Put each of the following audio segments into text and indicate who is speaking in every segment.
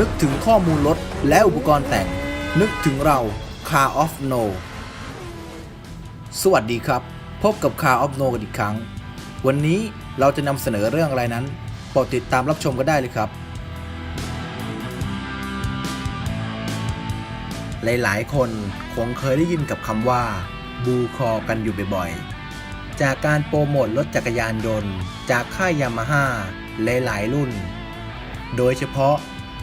Speaker 1: นึกถึงข้อมูลรถและอุปกรณ์แต่ง นึกถึงเรา Car of No สวัสดีครับ พบกับ Car of No กันอีกครั้ง วันนี้เราจะนำเสนอเรื่องอะไรนั้นโปรดติดตามรับชมกันได้เลยครับ หลายๆ คนคงเคยได้ยินกับคำว่าบูคอกันอยู่บ่อยๆ จากการโปรโมทรถจักรยานยนต์ จากค่ายยามาฮ่าหลายๆ รุ่น โดยเฉพาะ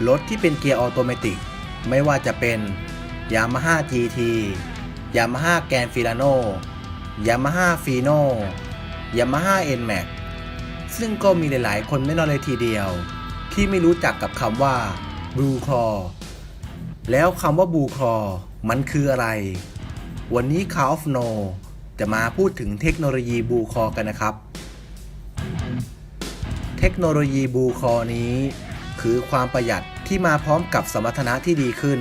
Speaker 1: รถที่เป็นเกียร์ออโตเมติก ไม่ว่าจะเป็น Yamaha GT Yamaha g r a n d Filano Yamaha Fino Yamaha NMAX ซึ่งก็มีหลาย ๆ คนไม่น้อยเลยทีเดียว ที่ไม่รู้จักกับคำว่า Blue Claw แล้วคำว่า Blue Claw มันคืออะไร วันนี้ c a r of No จะมาพูดถึงเทคโนโลยี Blue Claw กันนะครับ เทคโนโลยีบูคอนี้ คือความประหยัดที่มาพร้อมกับสมรรถนะที่ดีขึ้น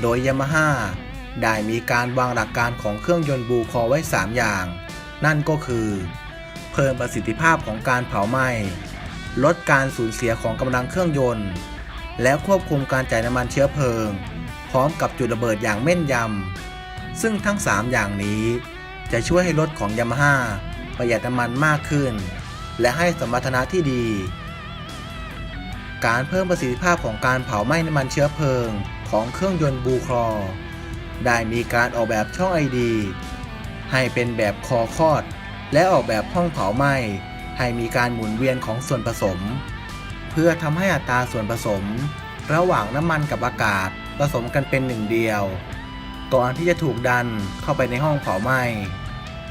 Speaker 1: โดยยามาฮ่าได้มีการวางหลักการของเครื่องยนต์บูคอไว้ 3 อย่าง นั่นก็คือ เพิ่มประสิทธิภาพของการเผาไหม้ ลดการสูญเสียของกำลังเครื่องยนต์ และควบคุมการจ่ายน้ำมันเชื้อเพลิง พร้อมกับจุดระเบิดอย่างแม่นยำ ซึ่งทั้ง 3 อย่างนี้ จะช่วยให้รถของยามาฮ่าประหยัดน้ำมันมากขึ้น และให้สมรรถนะที่ดี การเพิ่มประสิทธิภาพของการเผาไหม้น้ำมันเชื้อเพลิง ของเครื่องยนต์บูคลอ ได้มีการออกแบบช่องไอดีให้เป็นแบบคอคอด และออกแบบห้องเผาไหม้ให้มีการหมุนเวียนของส่วนผสม เพื่อทำให้อัตราส่วนผสม ระหว่างน้ำมันกับอากาศผสมกันเป็นหนึ่งเดียว ก่อนที่จะถูกดันเข้าไปในห้องเผาไหม้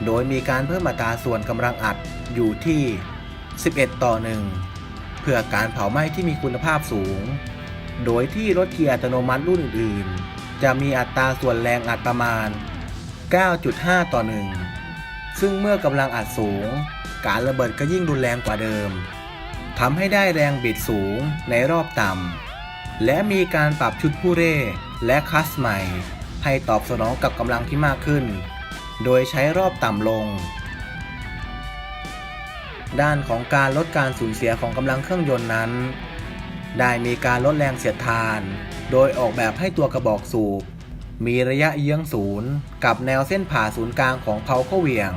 Speaker 1: โดยมีการเพิ่มอัตราส่วนกำลังอัดอยู่ที่ 11 ต่อ 1 พื่อการเผาไหม้ที่มีคุณภาพสูง โดยที่รถเกียร์อัตโนมัติรุ่นอื่นๆ จะมีอัตราส่วนแรงอัดประมาณ 9.5 ต่อ 1 ซึ่งเมื่อกำลังอัดสูง การระเบิดก็ยิ่งรุนแรงกว่าเดิมทำให้ได้แรงบิดสูงในรอบต่ำ และมีการปรับชุดผู้เร่และคัสใหม่ ให้ตอบสนองกับกำลังที่มากขึ้น โดยใช้รอบต่ำลง ด้านของการลดการสูญเสียของกำลังเครื่องยนต์นั้น ได้มีการลดแรงเสียดทาน โดยออกแบบให้ตัวกระบอกสูบ มีระยะเยื้องศูนย์กับแนวเส้นผ่าศูนย์กลางของเพาเข้าเหวี่ยง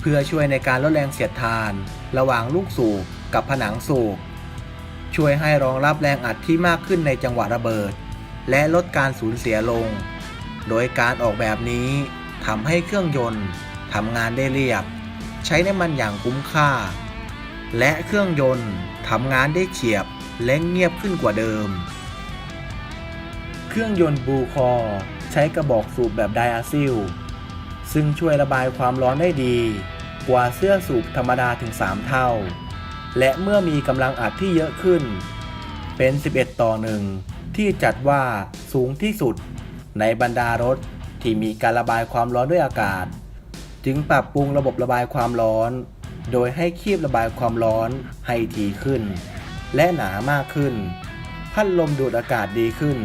Speaker 1: เพื่อช่วยในการลดแรงเสียดทาน ระหว่างลูกสูบกับผนังสูบ ช่วยให้รองรับแรงอัดที่มากขึ้นในจังหวะระเบิด และลดการสูญเสียลง โดยการออกแบบนี้ทำให้เครื่องยนต์ทำงานได้เรียบ ใช้น้ำมันอย่างคุ้มค่า และเครื่องยนต์ทำงานได้เฉียบและเงียบขึ้นกว่าเดิม เครื่องยนต์บูคอใช้กระบอกสูบแบบไดอะซิล ซึ่งช่วยระบายความร้อนได้ดี กว่าเสื้อสูบธรรมดาถึง 3 เท่า และเมื่อมีกำลังอัดที่เยอะขึ้น เป็น 11 ต่อ 1 ที่จัดว่าสูงที่สุดในบรรดารถที่มีการระบายความร้อนด้วยอากาศ จึงปรับปรุงระบบระบายความร้อน โดยให้คีบระบายความร้อนให้ถี่ขึ้น และหนามากขึ้น พัดลมดูดอากาศดีขึ้น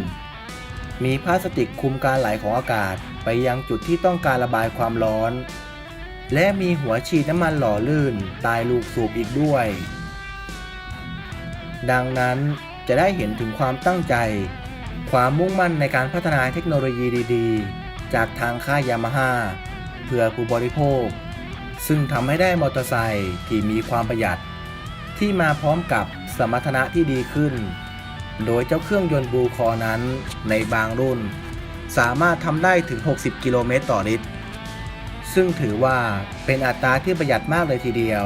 Speaker 1: มีพลาสติกคุมการไหลของอากาศไปยังจุดที่ต้องการระบายความร้อน และมีหัวฉีดน้ำมันหล่อลื่นตายลูกสูบอีกด้วย ดังนั้นจะได้เห็นถึงความตั้งใจ ความมุ่งมั่นในการพัฒนาเทคโนโลยีดี ๆ จากทางค่ายยามาฮ่า เพื่อผู้บริโภค ซึ่งทำให้ได้มอเตอร์ไซค์ที่มีความประหยัด ที่มาพร้อมกับสมรรถนะที่ดีขึ้น โดยเจ้าเครื่องยนต์บูคอนั้นในบางรุ่น สามารถทำได้ถึง 60 กิโลเมตรต่อลิตร ซึ่งถือว่าเป็นอัตราที่ประหยัดมากเลยทีเดียว